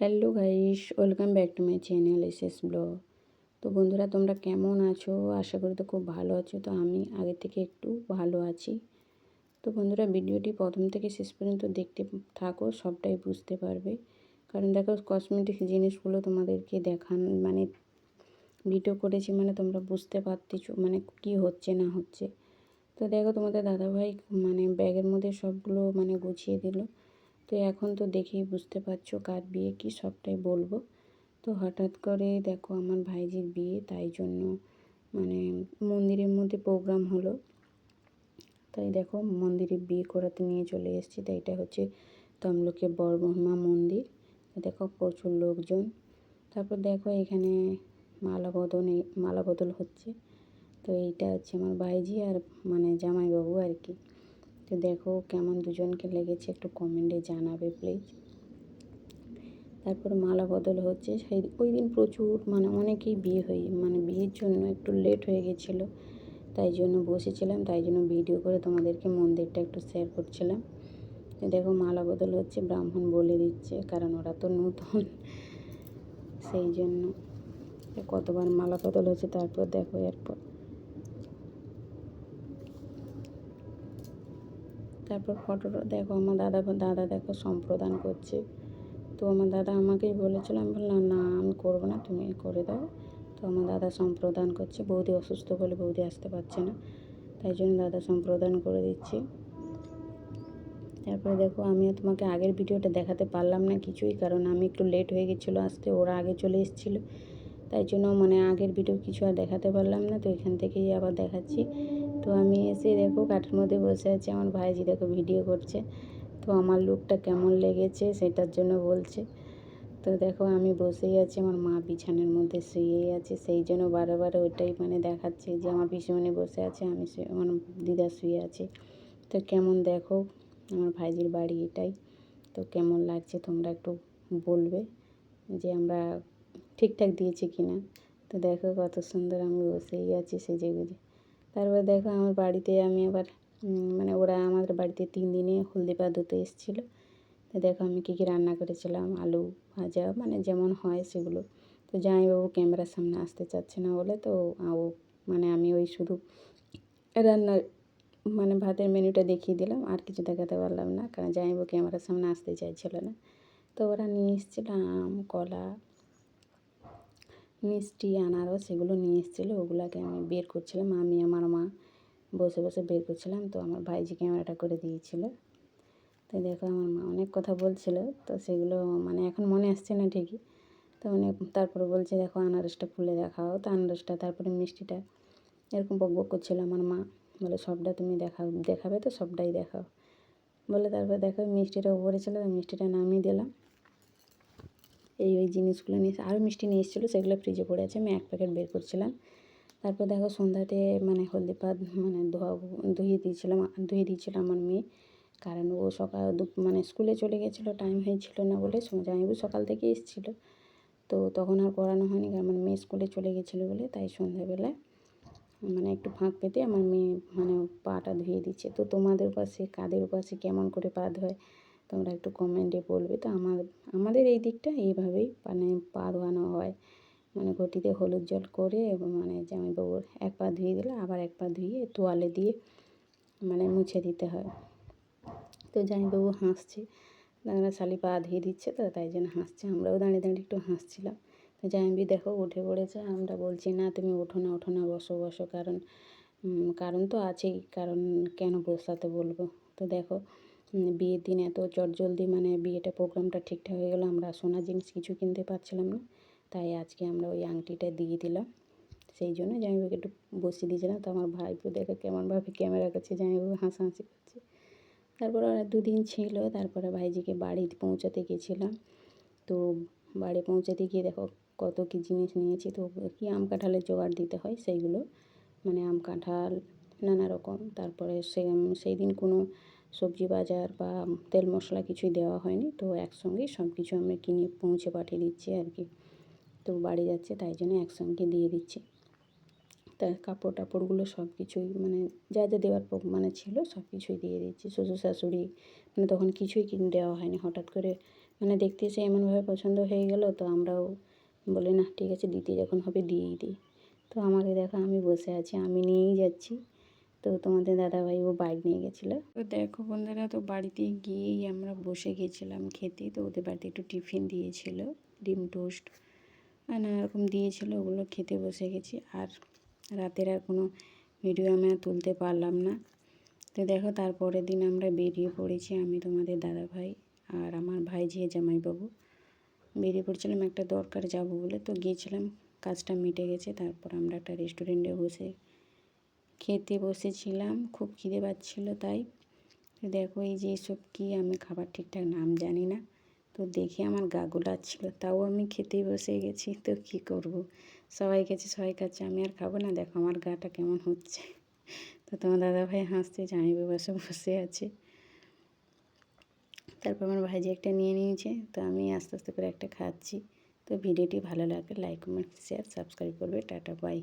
Hello guys, welcome back to my channel S S vlog. তো বন্ধুরা, তোমরা কেমন আছো? আশা করি তো খুব ভালো আছো। তো আমি আগে থেকে একটু ভালো আছি। তো বন্ধুরা, ভিডিওটি প্রথম থেকে শেষ পর্যন্ত দেখতে থাকো, সবটাই বুঝতে পারবে। কারণ দেখো কসমেটিক জিনিসগুলো তোমাদেরকে দেখান মানে ভিডিও করেছি মানে তোমরা বুঝতে পারতেছো মানে কি হচ্ছে, না হচ্ছে। তো দেখো, তোমাদের দাদাভাই মানে ব্যাগের মধ্যে সবগুলো মানে গুছিয়ে দিল। তো এখন তো দেখেই বুঝতে পারছ কার বিয়ে কি সবটাই বলব। তো হঠাৎ করে দেখো আমার ভাইজির বিয়ে, তাই জন্য মানে মন্দিরের মধ্যে প্রোগ্রাম হলো। তাই দেখো মন্দিরে বিয়ে করাতে নিয়ে চলে এসেছি। তাই এটা হচ্ছে তমলুকে বড়মহিমা মন্দির। দেখো প্রচুর লোকজন। তারপর দেখো এখানে মালা বদল মালা বদল হচ্ছে। তো এইটা হচ্ছে আমার ভাইজি আর মানে জামাইবাবু আর কি। তো দেখো কেমন দুজনকে লেগেছে, একটু কমেন্টে জানাবে প্লিজ তারপর মালা বদল হচ্ছে, সেই ওই দিন প্রচুর মানে অনেকেই বিয়ে হয়ে মানে বিয়ের জন্য একটু লেট হয়ে গেছিল, তাই জন্য বসেছিলাম, তাই জন্য ভিডিও করে তোমাদেরকে মন্দিরটা একটু শেয়ার করছিলাম। দেখো মালা বদল হচ্ছে, ব্রাহ্মণ বলে দিচ্ছে, কারণ ওরা তো নতুন, সেই জন্য। কতবার মালা বদল হচ্ছে, তারপর দেখো এরপর। তারপর ফটোটা দেখো, আমার দাদা দাদা দেখো সম্প্রদান করছে। তো আমার দাদা আমাকেই বলেছিল, আমি বললাম, না, আমি করব না, তুমি করে দাও। তো আমার দাদা সম্প্রদান করছে। বৌদি অসুস্থ বলে বৌদি আসতে পারছে না, তাই জন্য দাদা সম্প্রদান করে দিচ্ছি। তারপরে দেখো, আমি তোমাকে আগের ভিডিওটা দেখাতে পারলাম না কিছুই, কারণ আমি একটু লেট হয়ে গেছিল আসতে ওরা আগে চলে এসেছিল। তাই জন্য মানে আগের ভিডিও কিছু আর দেখাতে পারলাম না, তো এখান থেকেই আবার দেখাচ্ছি। তো আমি এসে দেখো কাঠের মধ্যে বসে আছি, আমার ভাইজি দেখো ভিডিও করছে। তো আমার লুকটা কেমন লেগেছে সেটার জন্য বলছে। তো দেখো আমি বসেই আছি, আমার মা বিছানার মধ্যে শুয়েই আছে, সেই জন্য বারে বারে ওইটাই মানে দেখাচ্ছে যে আমার পিছনে বসে আছে, আমি আমার দিদা শুয়ে আছে। তো কেমন দেখো আমার ভাইজির বাড়ি এটাই। তো কেমন লাগছে তোমরা একটু বলবে যে আমরা ঠিকঠাক দিয়েছি কি না তো দেখো কত সুন্দর আমি বসেই আছি, সেজে গুজে। তারপর দেখো আমার বাড়িতে আমি আবার মানে ওরা আমাদের বাড়িতে তিন দিনে হলদি পা ধুতে এসেছিল। তো দেখো আমি কী কী রান্না করেছিলাম, আলু ভাজা মানে যেমন হয় সেগুলো। তো জামাইবাবু ক্যামেরার সামনে আসতে চাচ্ছে না বলে তো ও মানে আমি ওই শুধু রান্নার মানে ভাতের মেনুটা দেখিয়ে দিলাম, আর কিছু দেখাতে পারলাম না। কারণ জামাইবাবু ক্যামেরার সামনে আসতে চাইছিল না। তো ওরা নিয়ে এসেছিল আম, কলা মিষ্টি, আনারস এগুলো নিয়ে এসেছিল, ওগুলোকে আমি বের করছিলাম। আমি, আমার মা বসে বসে বের করছিলাম। তো আমার ভাইজি ক্যামেরাটা করে দিয়েছিল। তো দেখো আমার মা অনেক কথা বলছিল। তো সেগুলো মানে এখন মনে আসছে না ঠিকই। তো অনেক তারপরে বলছে, দেখো আনারসটা খুলে দেখাও। তো আনারসটা, তারপরে মিষ্টিটা এরকম বক বক করছিল আমার মা। বলে, সবটা তুমি দেখাও দেখাবে তো, সবটাই দেখাও। বলে, তারপর দেখো মিষ্টিটা উপরে ছিল মিষ্টিটা নামিয়ে দিলাম। এই, ওই জিনিসগুলো নিয়ে আরও মিষ্টি নিয়ে এসেছিল, সেগুলো ফ্রিজে পড়ে আছে, আমি এক প্যাকেট বের করছিলাম। তারপর দেখো সন্ধ্যাতে মানে হলদি পাত মানে ধোয়া, ধুয়ে দিয়েছিলাম ধুয়ে দিয়েছিলাম আমার মেয়ে। কারণ ও সকাল মানে স্কুলে চলে গেছিল টাইম হয়েছিল না বলে জামাইবু সকাল থেকে এসেছিল। তো তখন আর করানো হয়নি আমার মেয়ে স্কুলে চলে গেছিল বলে, তাই সন্ধ্যাবেলায় মানে একটু ফাঁক পেতে আমার মেয়ে মানে পাটা ধুয়ে দিচ্ছে। তো তোমাদের পাশে কাদের পাশে কেমন করে পা ধোয় তোমরা একটু কমেন্টে বলবে। তো আমার, আমাদের এই দিকটা এইভাবেই মানে পা ধোয়ানো হয়। মানে ঘটিতে হলুদ জল করে মানে জামাইবাবুর এক পা ধুয়ে দিলে আবার এক পা ধুয়ে তোয়ালে দিয়ে মানে মুছে দিতে হয়। তো জামাইবাবু হাসছে। দাঁড়া শালি পা ধুয়ে দিচ্ছে তো, তাই জন্য হাসছে। আমরাও দাঁড়িয়ে দাঁড়িয়ে একটু হাসছিলাম। তো জামাইবি দেখো উঠে পড়েছে, আমরা বলছি, না, তুমি ওঠো না ওঠো না, বসো বসো। কারণ কারণ তো আছেই। কারণ কেন বসাতে বলব? তো দেখো বিয়ের দিন এত চটজলদি মানে বিয়েটা প্রোগ্রামটা ঠিকঠাক হয়ে গেলো, আমরা সোনা জিনিস কিছু কিনতে পারছিলাম না। তাই আজকে আমরা ওই আংটিটা দিয়ে দিলাম। সেই জন্য জামাইবাবুকে একটু বসিয়ে দিয়েছিলাম। তো আমার ভাইপো দেখে কেমনভাবে ক্যামেরা করছে, জামাইবাবু হাসাহাসি করছে। তারপর দুদিন ছিল, তারপরে ভাইজিকে বাড়ি পৌঁছাতে গেছিলাম। তো বাড়ি পৌঁছাতে গিয়ে দেখো কত কী জিনিস নিয়েছি, তো কি আম কাঁঠালের জোগাড় দিতে হয় সেইগুলো মানে আম কাঁঠাল নানা রকম। তারপরে সে সেই দিন কোনো সবজি বাজার বা তেল মশলা কিছুই দেওয়া হয়নি। তো একসঙ্গেই সব কিছু আমরা কিনে পৌঁছে পাঠিয়ে দিচ্ছি আর কি। তো বাড়ি যাচ্ছে, তাই জন্য একসঙ্গে দিয়ে দিচ্ছি। তার কাপড় টাপড়গুলো সব কিছুই মানে যা যা দেওয়ার মানে ছিল সব কিছুই দিয়ে দিচ্ছি। শ্বশুর শাশুড়ি মানে তখন কিছুই কিনে, দেওয়া হয়নি। হঠাৎ করে মানে দেখতে এসে এমনভাবে পছন্দ হয়ে গেল, তো আমরাও বলি না, ঠিক আছে, দিতে যখন হবে দিয়েই দিই। তো আমাকে দেখো, আমি বসে আছি, আমি নিয়েই যাচ্ছি। তো তোমাদের দাদাভাই ও বাইক নিয়ে গেছিল। তো দেখো বন্ধুরা, তো বাড়িতে গিয়েই আমরা বসে গেছিলাম খেতে। তো ওদের বাড়িতে একটু টিফিন দিয়েছিল, ডিম টোস্ট, আর নানা রকম দিয়েছিলো, ওগুলো খেতে বসে গেছি। আর রাতের আর কোনো ভিডিও আমি তুলতে পারলাম না। তো দেখো তারপরের দিন আমরা বেরিয়ে পড়েছি আমি, তোমাদের দাদা ভাই আর আমার ভাই ঝিয়ে জামাইবাবু। বেরিয়ে পড়ছিলাম একটা দরকার যাব বলে, তো গিয়েছিলাম, কাজটা মিটে গেছে। তারপর আমরা একটা রেস্টুরেন্টে বসে খেতে বসেছিলাম, খুব খিদে পাচ্ছিলো তাই। দেখো এই যে এসব কী আমি খাবার ঠিকঠাক নাম জানি না। তো দেখে আমার গা গোলাচ্ছিল, তাও আমি খেতেই বসে গেছি, তো কী করব? সবাই গেছে, সবাই খাচ্ছে, আমি আর খাব না, দেখো আমার গাটা কেমন হচ্ছে। তো তোমার দাদাভাই হাসছে জামাই বাসে বসে আছে। তারপর আমার ভাইজি একটা নিয়ে নিয়েছে, তো আমি আস্তে আস্তে করে একটা খাচ্ছি। তো ভিডিওটি ভালো লাগলে লাইক কমেন্ট শেয়ার সাবস্ক্রাইব করবে, টাটা বাই